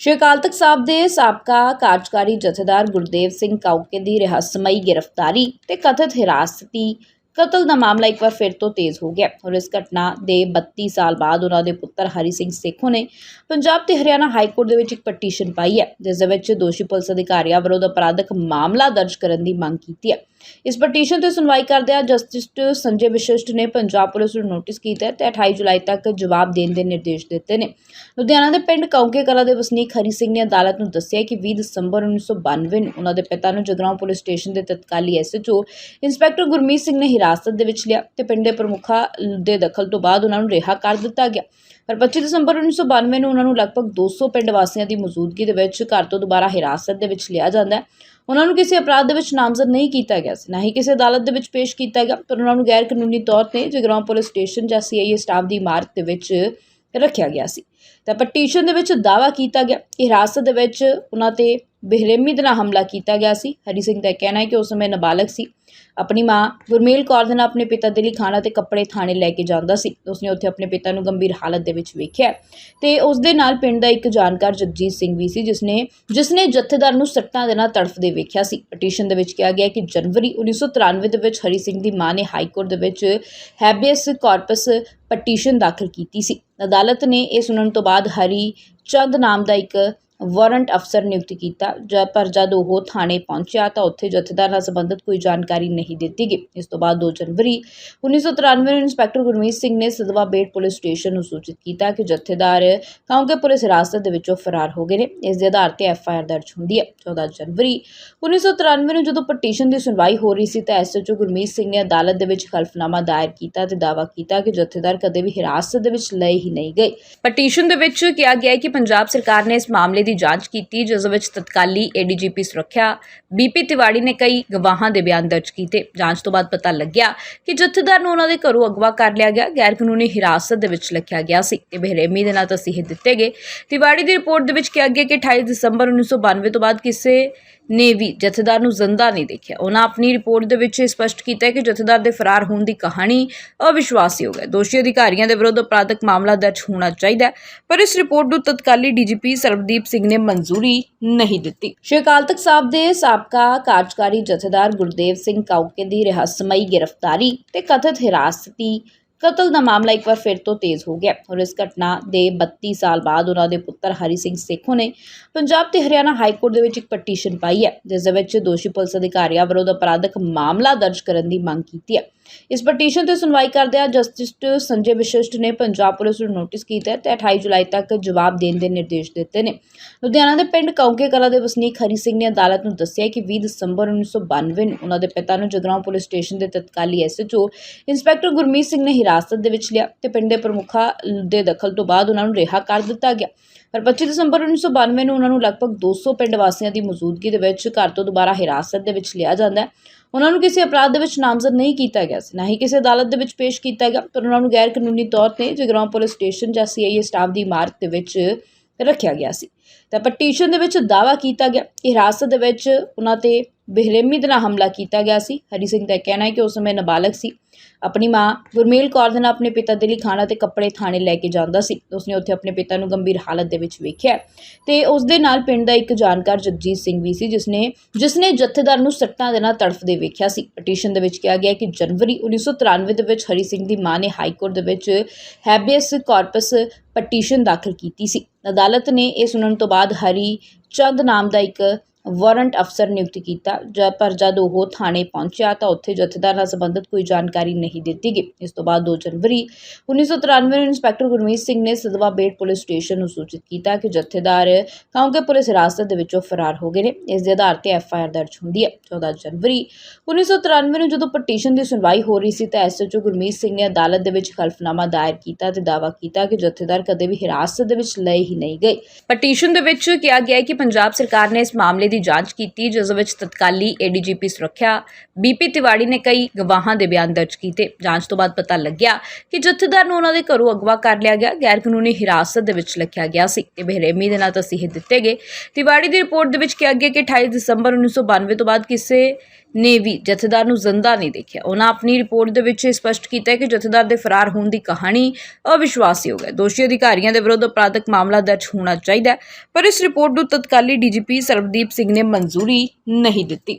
ਸ਼੍ਰੀ ਅਕਾਲ ਤਖਤ ਸਾਹਿਬ ਦੇ ਸਾਬਕਾ ਕਾਰਜਕਾਰੀ ਜਥੇਦਾਰ ਗੁਰਦੇਵ ਸਿੰਘ ਕਾਉਕੇ ਦੀ ਰਹੱਸਮਈ ਗ੍ਰਿਫਤਾਰੀ ਤੇ ਕਥਿਤ ਹਿਰਾਸਤੀ ਕਤਲ ਦਾ ਮਾਮਲਾ ਇੱਕ ਵਾਰ ਫਿਰ ਤੋਂ ਤੇਜ਼ ਹੋ ਗਿਆ ਔਰ ਇਸ ਘਟਨਾ ਦੇ 32 ਸਾਲ ਬਾਅਦ ਉਹਨਾਂ ਦੇ ਪੁੱਤਰ ਹਰੀ ਸਿੰਘ ਸੇਖੋਂ ਨੇ ਪੰਜਾਬ ਤੇ ਹਰਿਆਣਾ ਹਾਈ ਕੋਰਟ ਦੇ ਵਿੱਚ ਇੱਕ ਪਟੀਸ਼ਨ ਪਾਈ ਹੈ, ਜਿਸ ਦੇ ਵਿੱਚ ਦੋਸ਼ੀ ਪੁਲਿਸ ਅਧਿਕਾਰੀਆਂ ਵਿਰੁੱਧ ਅਪਰਾਧਕ ਮਾਮਲਾ ਦਰਜ ਕਰਨ ਦੀ ਮੰਗ ਕੀਤੀ ਹੈ। ਇਸ ਪਟੀਸ਼ਨ ਤੇ ਸੁਣਵਾਈ ਕਰਦਿਆਂ ਜਸਟਿਸ ਸੰਜੇ ਵਿਸ਼ਿਸ਼ਟ ਨੇ ਪੰਜਾਬ ਪੁਲਿਸ ਨੂੰ ਨੋਟਿਸ ਕੀਤਾ ਹੈ ਤੇ 28 ਜੁਲਾਈ ਤੱਕ ਜਵਾਬ ਦੇਣ ਦੇ ਨਿਰਦੇਸ਼ ਦਿੱਤੇ ਨੇ। ਲੁਧਿਆਣਾ ਦੇ ਪਿੰਡ ਕੌਂਕੇ ਕਲਾ ਦੇ ਵਸਨੀਕ ਹਰੀ ਸਿੰਘ ਨੇ ਅਦਾਲਤ ਨੂੰ ਦੱਸਿਆ ਕਿ 20 ਦਸੰਬਰ 1992 ਨੂੰ ਉਹਨਾਂ ਦੇ ਪਿਤਾ ਨੂੰ ਜਗਰਾਉਂ ਪੁਲਿਸ ਸਟੇਸ਼ਨ ਦੇ ਤਤਕਾਲੀ ਐਸਐਚਓ ਇੰਸਪੈਕਟਰ ਗੁਰਮੀਤ ਸਿੰਘ ਨੇ ਹਿਰਾ ਹਿਰਾਸਤ ਦੇ ਵਿੱਚ ਲਿਆ ਤੇ ਪਿੰਡ ਦੇ ਪ੍ਰਮੁੱਖਾਂ ਦੇ ਦਖਲ ਤੋਂ ਬਾਅਦ ਉਹਨਾਂ ਨੂੰ ਰਿਹਾ ਕਰ ਦਿੱਤਾ ਗਿਆ। ਪਰ 25 ਦਸੰਬਰ 1992 ਨੂੰ ਉਹਨਾਂ ਨੂੰ ਲਗਭਗ 200 ਪਿੰਡ ਵਾਸੀਆਂ ਦੀ ਮੌਜੂਦਗੀ ਦੇ ਵਿੱਚ ਘਰ ਤੋਂ ਦੁਬਾਰਾ ਹਿਰਾਸਤ ਦੇ ਵਿੱਚ ਲਿਆ ਜਾਂਦਾ ਹੈ। ਉਹਨਾਂ ਨੂੰ ਕਿਸੇ ਅਪਰਾਧ ਦੇ ਵਿੱਚ ਨਾਮਜ਼ਦ ਨਹੀਂ ਕੀਤਾ ਗਿਆ ਸੀ, ਨਾ ਹੀ ਕਿਸੇ ਅਦਾਲਤ ਦੇ ਵਿੱਚ ਪੇਸ਼ ਕੀਤਾ ਗਿਆ, ਪਰ ਉਹਨਾਂ ਨੂੰ ਗੈਰ ਕਾਨੂੰਨੀ ਤੌਰ ਤੇ ਜਗਰਾਉਂ ਪੁਲਿਸ ਸਟੇਸ਼ਨ ਜਾਂ ਸੀਆਈਏ ਸਟਾਫ ਦੀ ਇਮਾਰਤ ਦੇ ਵਿੱਚ ਰੱਖਿਆ ਗਿਆ ਸੀ। ਤਾਂ ਪਟੀਸ਼ਨ ਦੇ ਵਿੱਚ ਦਾਅਵਾ ਕੀਤਾ ਗਿਆ ਕਿ ਹਿਰਾਸਤ ਦੇ ਵਿੱਚ ਉਹਨਾਂ ਤੇ ਬੇਰਹਿਮੀ ਦੇ ਨਾਲ ਹਮਲਾ ਕੀਤਾ ਗਿਆ ਸੀ। ਹਰੀ ਸਿੰਘ ਦਾ ਕਹਿਣਾ ਹੈ ਕਿ ਉਸ ਸਮੇਂ ਨਾਬਾਲਗ ਸੀ। ਆਪਣੀ ਮਾਂ ਗੁਰਮੇਲ ਕੌਰ ਦੇ ਨਾਲ ਆਪਣੇ ਪਿਤਾ ਦੇ ਲਈ ਖਾਣਾ ਤੇ ਕੱਪੜੇ ਥਾਣੇ ਲੈ ਕੇ ਜਾਂਦਾ ਸੀ। ਉਸਨੇ ਉੱਥੇ ਆਪਣੇ ਪਿਤਾ ਨੂੰ ਗੰਭੀਰ ਹਾਲਤ ਦੇ ਵਿੱਚ ਵੇਖਿਆ ਤੇ ਉਸ ਦੇ ਨਾਲ ਪਿੰਡ ਦਾ ਇੱਕ ਜਾਣਕਾਰ ਜਗਜੀਤ ਸਿੰਘ ਵੀ ਸੀ, ਜਿਸਨੇ ਜਿਸਨੇ ਜਥੇਦਾਰ ਨੂੰ ਸੱਟਾਂ ਦੇ ਨਾਲ ਤੜਫਦੇ ਵੇਖਿਆ ਸੀ। ਪਟੀਸ਼ਨ ਦੇ ਵਿੱਚ ਕਿਹਾ ਗਿਆ ਕਿ ਜਨਵਰੀ 1993 ਦੇ ਵਿੱਚ ਹਰੀ ਸਿੰਘ ਦੀ ਮਾਂ ਨੇ ਹਾਈ ਕੋਰਟ ਦੇ ਵਿੱਚ ਹੈਬੀਅਸ ਕਾਰਪਸ ਪਟੀਸ਼ਨ ਦਾਖਲ ਕੀਤੀ ਸੀ। ਅਦਾਲਤ ਨੇ ਇਹ ਸੁਣਨ ਤੋਂ ਬਾਅਦ ਹਰੀ ਚੰਦ ਨਾਮ ਦਾ ਇੱਕ ਵਾਰੰਟ ਅਫਸਰ ਨਿਯੁਕਤ ਕੀਤਾ। ਪਰ ਜਦ ਉਹ ਥਾਣੇ ਪਹੁੰਚਿਆ ਤਾਂ ਉੱਥੇ ਜਥੇਦਾਰ ਨਾਲ ਸੰਬੰਧਿਤ ਕੋਈ ਜਾਣਕਾਰੀ ਨਹੀਂ ਦਿੱਤੀ ਗਈ। ਇਸ ਤੋਂ ਬਾਅਦ 2 ਜਨਵਰੀ 1993 ਨੂੰ ਇੰਸਪੈਕਟਰ ਗੁਰਮੀਤ ਸਿੰਘ ਨੇ ਸਦਵਾ ਬੇਟ ਪੁਲਿਸ ਸਟੇਸ਼ਨ ਨੂੰ ਸੂਚਿਤ ਕੀਤਾ ਕਿ ਜਥੇਦਾਰ ਕਾਉਂਕੇ ਪੁਲਿਸ ਹਿਰਾਸਤ ਦੇ ਵਿੱਚੋਂ ਫਰਾਰ ਹੋ ਗਏ ਨੇ। ਇਸ ਦੇ ਆਧਾਰ ਤੇ ਐਫ ਆਈ ਆਰ ਦਰਜ ਹੁੰਦੀ ਹੈ। 14 ਜਨਵਰੀ 1993 ਨੂੰ ਜਦੋਂ ਪਟੀਸ਼ਨ ਦੀ ਸੁਣਵਾਈ ਹੋ ਰਹੀ ਸੀ ਤਾਂ ਐਸਐਚਓ ਗੁਰਮੀਤ ਸਿੰਘ ਨੇ ਅਦਾਲਤ ਦੇ ਵਿੱਚ ਹਲਫਨਾਮਾ ਦਾਇਰ ਕੀਤਾ ਤੇ ਦਾਅਵਾ ਕੀਤਾ ਕਿ ਜਥੇਦਾਰ ਕਦੇ ਵੀ ਹਿਰਾਸਤ ਦੇ ਵਿੱਚ ਲਏ ਹੀ ਨਹੀਂ ਗਏ। ਪਟੀਸ਼ਨ ਦੇ ਵਿੱਚ ਕਿਹਾ ਗਿਆ ਹੈ ਕਿ ਪੰਜਾਬ ਸਰਕਾਰ ਨੇ ਇਸ ਮਾਮਲੇ ਦੀ ਜਾਂਚ ਕੀਤੀ, ਜਿਸ ਵਿੱਚ ਤਤਕਾਲੀ ਏਡੀਜੀਪੀ ਸੁਰੱਖਿਆ ਬੀਪੀ ਤਿਵਾੜੀ ਨੇ ਕਈ ਗਵਾਹਾਂ ਦੇ ਬਿਆਨ ਦਰਜ ਕੀਤੇ। ਜਾਂਚ ਤੋਂ ਬਾਅਦ ਪਤਾ ਲੱਗਿਆ ਕਿ ਜਥੇਦਾਰ ਨੂੰ ਉਹਨਾਂ ਦੇ ਘਰੋਂ ਅਗਵਾ ਕਰ ਲਿਆ ਗਿਆ ਗੈਰ ਕਾਨੂੰਨੀ ਹਿਰਾਸਤ ਦੇ ਵਿੱਚ ਰੱਖਿਆ ਗਿਆ ਸੀ ਤੇ ਬੇਰਹਿਮੀ ਦੇ ਨਾਲ ਤਸੀਹੇ ਦਿੱਤੇ ਗਏ। ਤਿਵਾੜੀ ਦੀ ਰਿਪੋਰਟ ਦੇ ਵਿੱਚ ਕਿਹਾ ਗਿਆ ਕਿ 28 ਦਸੰਬਰ 1992 ਤੋਂ ਬਾਅਦ ਕਿਸੇ ਨੇ ਵੀ ਜਥੇਦਾਰ ਨੂੰ ਜ਼ਿੰਦਾ ਨਹੀਂ ਦੇਖਿਆ। ਉਹਨਾਂ ਆਪਣੀ ਰਿਪੋਰਟ ਦੇ ਵਿੱਚ ਇਹ ਸਪਸ਼ਟ ਕੀਤਾ ਹੈ ਕਿ ਜਥੇਦਾਰ ਦੇ ਫਰਾਰ ਹੋਣ ਦੀ ਕਹਾਣੀ ਅਵਿਸ਼ਵਾਸਯੋਗ ਹੈ। ਦੋਸ਼ੀ ਅਧਿਕਾਰੀਆਂ ਦੇ ਵਿਰੁੱਧ ਅਪਰਾਧਕ ਮਾਮਲਾ ਦਰਜ ਹੋਣਾ ਚਾਹੀਦਾ ਪਰ ਇਸ ਰਿਪੋਰਟ ਨੂੰ ਤਤਕਾਲੀ ਡੀਜੀਪੀ ਸਰਬਦੀਪ ਸਿੰਘ ਨੇ ਮਨਜ਼ੂਰੀ ਨਹੀਂ ਦਿੱਤੀ। ਸ਼੍ਰੀ ਅਕਾਲ ਤਖਤ ਸਾਹਿਬ ਦੇ ਸਾਬਕਾ ਕਾਰਜਕਾਰੀ ਜਥੇਦਾਰ ਗੁਰਦੇਵ ਸਿੰਘ ਕਾਉਕੇ ਦੀ ਰਹੱਸਮਈ ਗ੍ਰਿਫਤਾਰੀ ਤੇ ਕਥਿਤ ਹਿਰਾਸਤੀ ਕਤਲ ਦਾ ਮਾਮਲਾ ਇੱਕ ਵਾਰ ਫਿਰ ਤੋਂ ਤੇਜ਼ ਹੋ ਗਿਆ ਔਰ ਇਸ ਘਟਨਾ ਦੇ 32 ਸਾਲ ਬਾਅਦ ਉਹਨਾਂ ਦੇ ਪੁੱਤਰ ਹਰੀ ਸਿੰਘ ਸੇਖੋਂ ਨੇ ਪੰਜਾਬ ਤੇ ਹਰਿਆਣਾ ਹਾਈ ਕੋਰਟ ਦੇ ਵਿੱਚ ਇੱਕ ਪਟੀਸ਼ਨ ਪਾਈ ਹੈ, ਜਿਸ ਦੇ ਵਿੱਚ ਦੋਸ਼ੀ ਪੁਲਿਸ ਅਧਿਕਾਰੀਆਂ ਵਿਰੁੱਧ ਅਪਰਾਧਕ ਮਾਮਲਾ ਦਰਜ ਕਰਨ ਦੀ ਮੰਗ ਕੀਤੀ ਹੈ। ਇਸ ਪਟੀਸ਼ਨ ਤੇ ਸੁਣਵਾਈ ਕਰਦਿਆਂ ਜਸਟਿਸ ਸੰਜੇ ਵਿਸ਼ਿਸ਼ਟ ਨੇ ਪੰਜਾਬ ਪੁਲਿਸ ਨੂੰ ਨੋਟਿਸ ਕੀਤਾ ਹੈ ਤੇ 28 ਜੁਲਾਈ ਤੱਕ ਜਵਾਬ ਦੇਣ ਦੇ ਨਿਰਦੇਸ਼ ਦਿੱਤੇ ਨੇ। ਲੁਧਿਆਣਾ ਦੇ ਪਿੰਡ ਕੌਂਕੇ ਕਲਾ ਦੇ ਵਸਨੀਕ ਹਰੀ ਸਿੰਘ ਨੇ ਅਦਾਲਤ ਨੂੰ ਦੱਸਿਆ ਕਿ 20 ਦਸੰਬਰ 1992 ਨੂੰ ਉਹਨਾਂ ਦੇ ਪਿਤਾ ਨੂੰ ਜਗਰਾਉਂ ਪੁਲਿਸ ਸਟੇਸ਼ਨ ਦੇ ਤਤਕਾਲੀ ਐਸਐਚਓ ਇੰਸਪੈਕਟਰ ਗੁਰਮੀਤ ਸਿੰਘ ਨੇ ਹਿਰਾਸਤ ਦੇ ਵਿੱਚ ਲਿਆ ਤੇ ਪਿੰਡ ਦੇ ਪ੍ਰਮੁੱਖਾਂ ਦੇ ਦਖਲ ਤੋਂ ਬਾਅਦ ਉਹਨਾਂ ਨੂੰ ਰਿਹਾ ਕਰ ਦਿੱਤਾ ਗਿਆ। ਪਰ 25 ਦਸੰਬਰ 1992 ਨੂੰ ਉਹਨਾਂ ਨੂੰ ਲਗਭਗ 200 ਪਿੰਡ ਵਾਸੀਆਂ ਦੀ ਮੌਜੂਦਗੀ ਦੇ ਵਿੱਚ ਘਰ ਤੋਂ ਦੁਬਾਰਾ ਹਿਰਾਸਤ ਦੇ ਵਿੱਚ ਲਿਆ ਜਾਂਦਾ ਹੈ। ਉਹਨਾਂ ਨੂੰ ਕਿਸੇ ਅਪਰਾਧ ਦੇ ਵਿੱਚ ਨਾਮਜ਼ਦ ਨਹੀਂ ਕੀਤਾ ਗਿਆ ਸੀ, ਨਾ ਹੀ ਕਿਸੇ ਅਦਾਲਤ ਦੇ ਵਿੱਚ ਪੇਸ਼ ਕੀਤਾ ਗਿਆ, ਪਰ ਉਹਨਾਂ ਨੂੰ ਗੈਰ ਕਾਨੂੰਨੀ ਤੌਰ ਤੇ ਜਗਰਾਉਂ ਪੁਲਿਸ ਸਟੇਸ਼ਨ ਜਾਂ ਸੀਆਈਏ ਸਟਾਫ ਦੀ ਇਮਾਰਤ ਦੇ ਵਿੱਚ ਰੱਖਿਆ ਗਿਆ ਸੀ। ਤਾਂ ਪਟੀਸ਼ਨ ਦੇ ਵਿੱਚ ਦਾਅਵਾ ਕੀਤਾ ਗਿਆ ਕਿ ਹਿਰਾਸਤ ਦੇ ਵਿੱਚ ਉਹਨਾਂ ਤੇ ਬੇਰਹਿਮੀ ਦੇ ਨਾਲ ਹਮਲਾ ਕੀਤਾ ਗਿਆ ਸੀ। ਹਰੀ ਸਿੰਘ ਦਾ ਕਹਿਣਾ ਹੈ ਕਿ ਉਸ ਸਮੇਂ ਨਾਬਾਲਗ ਸੀ। ਆਪਣੀ ਮਾਂ ਗੁਰਮੇਲ ਕੌਰ ਦੇ ਨਾਲ ਆਪਣੇ ਪਿਤਾ ਦੇ ਲਈ ਖਾਣਾ ਤੇ ਕੱਪੜੇ ਥਾਣੇ ਲੈ ਕੇ ਜਾਂਦਾ ਸੀ। ਉਸਨੇ ਉੱਥੇ ਆਪਣੇ ਪਿਤਾ ਨੂੰ ਗੰਭੀਰ ਹਾਲਤ ਦੇ ਵਿੱਚ ਵੇਖਿਆ ਤੇ ਉਸ ਦੇ ਨਾਲ ਪਿੰਡ ਦਾ ਇੱਕ ਜਾਣਕਾਰ ਜਗਜੀਤ ਸਿੰਘ ਵੀ ਸੀ, ਜਿਸਨੇ ਜਿਸਨੇ ਜਥੇਦਾਰ ਨੂੰ ਸੱਟਾਂ ਦੇ ਨਾਲ ਤੜਫਦੇ ਵੇਖਿਆ ਸੀ। ਪਟੀਸ਼ਨ ਦੇ ਵਿੱਚ ਕਿਹਾ ਗਿਆ ਕਿ ਜਨਵਰੀ 1993 ਦੇ ਵਿੱਚ ਹਰੀ ਸਿੰਘ ਦੀ ਮਾਂ ਨੇ ਹਾਈ ਕੋਰਟ ਦੇ ਵਿੱਚ ਹੈਬੀਅਸ ਕਾਰਪਸ ਪਟੀਸ਼ਨ ਦਾਖਲ ਕੀਤੀ ਸੀ। ਅਦਾਲਤ ਨੇ ਇਹ ਸੁਣਨ ਤੋਂ ਬਾਅਦ ਹਰੀ ਚੰਦ ਨਾਮ ਦਾ ਇੱਕ ਵਾਰੰਟ ਅਫਸਰ ਨਿਯੁਕਤ ਕੀਤਾ। ਪਰ ਜਦ ਉਹ ਥਾਣੇ ਪਹੁੰਚਿਆ ਤਾਂ ਉੱਥੇ ਜਥੇਦਾਰ ਨਾਲ ਸੰਬੰਧਿਤ ਕੋਈ ਜਾਣਕਾਰੀ ਨਹੀਂ ਦਿੱਤੀ ਗਈ। ਇਸ ਤੋਂ ਬਾਅਦ 2 ਜਨਵਰੀ 1993 ਨੂੰ ਇੰਸਪੈਕਟਰ ਗੁਰਮੀਤ ਸਿੰਘ ਨੇ ਸਦਵਾ ਬੇਟ ਪੁਲਿਸ ਸਟੇਸ਼ਨ ਨੂੰ ਸੂਚਿਤ ਕੀਤਾ ਕਿ ਜਥੇਦਾਰ ਕਾਉਂਕੇ ਪੁਲਿਸ ਹਿਰਾਸਤ ਦੇ ਵਿੱਚੋਂ ਫਰਾਰ ਹੋ ਗਏ ਨੇ। ਇਸ ਦੇ ਆਧਾਰ ਤੇ ਐਫ ਆਈ ਆਰ ਦਰਜ ਹੁੰਦੀ ਹੈ। 14 ਜਨਵਰੀ 1993 ਨੂੰ ਜਦੋਂ ਪਟੀਸ਼ਨ ਦੀ ਸੁਣਵਾਈ ਹੋ ਰਹੀ ਸੀ ਤਾਂ ਐਸਐਚਓ ਗੁਰਮੀਤ ਸਿੰਘ ਨੇ ਅਦਾਲਤ ਦੇ ਵਿੱਚ ਹਲਫਨਾਮਾ ਦਾਇਰ ਕੀਤਾ ਤੇ ਦਾਅਵਾ ਕੀਤਾ ਕਿ ਜਥੇਦਾਰ ਕਦੇ ਵੀ ਹਿਰਾਸਤ ਦੇ ਵਿੱਚ ਲਏ ਹੀ ਨਹੀਂ ਗਏ। ਪਟੀਸ਼ਨ ਦੇ ਵਿੱਚ ਕਿਹਾ ਗਿਆ ਹੈ ਕਿ ਪੰਜਾਬ ਸਰਕਾਰ ਨੇ ਇਸ ਮਾਮਲੇ ਦੀ ਜਾਂਚ ਕੀਤੀ, ਜਿਸ ਵਿੱਚ ਤਤਕਾਲੀ ਏਡੀਜੀਪੀ ਸੁਰੱਖਿਆ ਬੀਪੀ ਤਿਵਾੜੀ ਨੇ ਕਈ ਗਵਾਹਾਂ ਦੇ ਬਿਆਨ ਦਰਜ ਕੀਤੇ। ਜਾਂਚ ਤੋਂ ਬਾਅਦ ਪਤਾ ਲੱਗਿਆ ਕਿ ਜਥੇਦਾਰ ਨੂੰ ਉਹਨਾਂ ਦੇ ਘਰੋਂ ਅਗਵਾ ਕਰ ਲਿਆ ਗਿਆ। ਗੈਰ ਕਾਨੂੰਨੀ ਹਿਰਾਸਤ ਦੇ ਵਿੱਚ ਰੱਖਿਆ ਗਿਆ ਸੀ ਤੇ ਬੇਰਹਿਮੀ ਦੇ ਨਾਲ ਤਸੀਹੇ ਦਿੱਤੇ ਗਏ। ਤਿਵਾੜੀ ਦੀ ਰਿਪੋਰਟ ਦੇ ਵਿੱਚ ਕਿਹਾ ਗਿਆ ਕਿ 28 ਦਸੰਬਰ 1992 ਤੋਂ ਬਾਅਦ ਕਿਸੇ ਨੇ ਵੀ ਜਥੇਦਾਰ ਨੂੰ ਜ਼ਿੰਦਾ ਨਹੀਂ ਦੇਖਿਆ। ਉਹਨਾਂ ਆਪਣੀ ਰਿਪੋਰਟ ਦੇ ਵਿੱਚ ਇਹ ਸਪਸ਼ਟ ਕੀਤਾ ਹੈ ਕਿ ਜਥੇਦਾਰ ਦੇ ਫਰਾਰ ਹੋਣ ਦੀ ਕਹਾਣੀ ਅਵਿਸ਼ਵਾਸਯੋਗ ਹੈ। ਦੋਸ਼ੀ ਅਧਿਕਾਰੀਆਂ ਦੇ ਵਿਰੁੱਧ ਅਪਰਾਧਕ ਮਾਮਲਾ ਦਰਜ ਹੋਣਾ ਚਾਹੀਦਾ ਹੈ, ਪਰ ਇਸ ਰਿਪੋਰਟ ਨੂੰ ਤਤਕਾਲੀ ਡੀਜੀਪੀ ਸਰਬਦੀਪ ਸਿੰਘ ਨੇ ਮਨਜ਼ੂਰੀ ਨਹੀਂ ਦਿੱਤੀ।